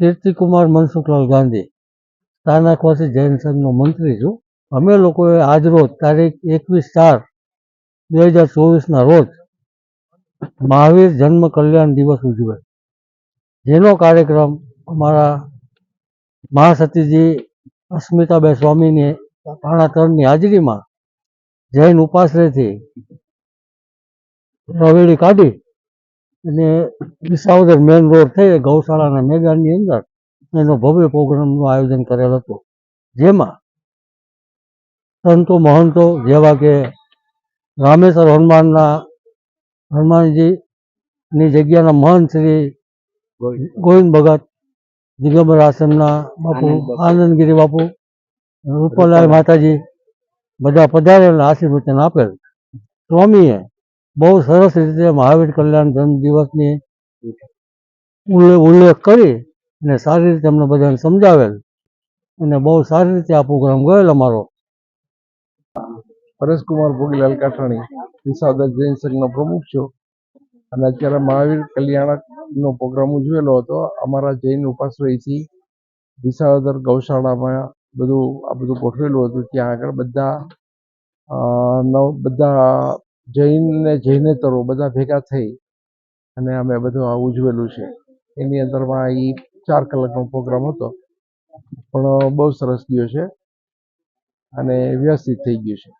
કીર્તિકુમાર મનસુખલાલ ગાંધી. સ્થાનકવાસી જૈન સંઘનો મંત્રી છું. અમે લોકોએ આજરોજ તારીખ એકવીસ ચાર બે હજાર ચોવીસના રોજ મહાવીર જન્મ કલ્યાણ દિવસ ઉજવે જેનો કાર્યક્રમ અમારા મહાસતીજી અસ્મિતાબેન સ્વામીની પાણાતરની હાજરીમાં જૈન ઉપાશ્રયથી રવેડી કાઢી અને વિસાવદર મેન રોડ થઈ ગૌશાળાના મેદાનની અંદર એનો ભવ્ય પ્રોગ્રામનું આયોજન કરેલ હતું. જેમાં સંતો મહંતો જેવા કે રામેશ્વર હનુમાનના હનુમાનજીની જગ્યાના મહંત શ્રી ગોવિંદ ભગત દિગંબર આશ્રમના બાપુ આનંદગીરી બાપુ રૂપલાલ માતાજી બધા પધારેલા આશીર્વચન આપેલ. સ્વામીએ બહુ સરસ રીતે મહાવીર કલ્યાણ જન્મ દિવસની ઉલ્લેખ કરી અને સારી રીતે અમને બધાને સમજાવેલ. અને બહુ સારી રીતે આ પ્રોગ્રામ ગયેલ અમારો. પરેશકુમાર ભોગીલાલ કાઠાણી, વિસાવદર જૈન સંઘનો પ્રમુખ છું. અને અત્યારે મહાવીર કલ્યાણકનો પ્રોગ્રામ ઉજવેલો હતો. અમારા જૈન ઉપાશ્રયથી વિસાવદર ગૌશાળામાં બધું, આ બધું ગોઠવેલું હતું. ત્યાં આગળ બધા નવ, બધા જૈન ને જૈનેતરો બધા ભેગા થઈ અને અમે બધું આ ઉજવેલું છે. એની અંદરમાં એ ચાર કલાકનો પ્રોગ્રામ હતો. પણ બહુ સરસ ગયો છે અને વ્યવસ્થિત થઈ ગયું છે.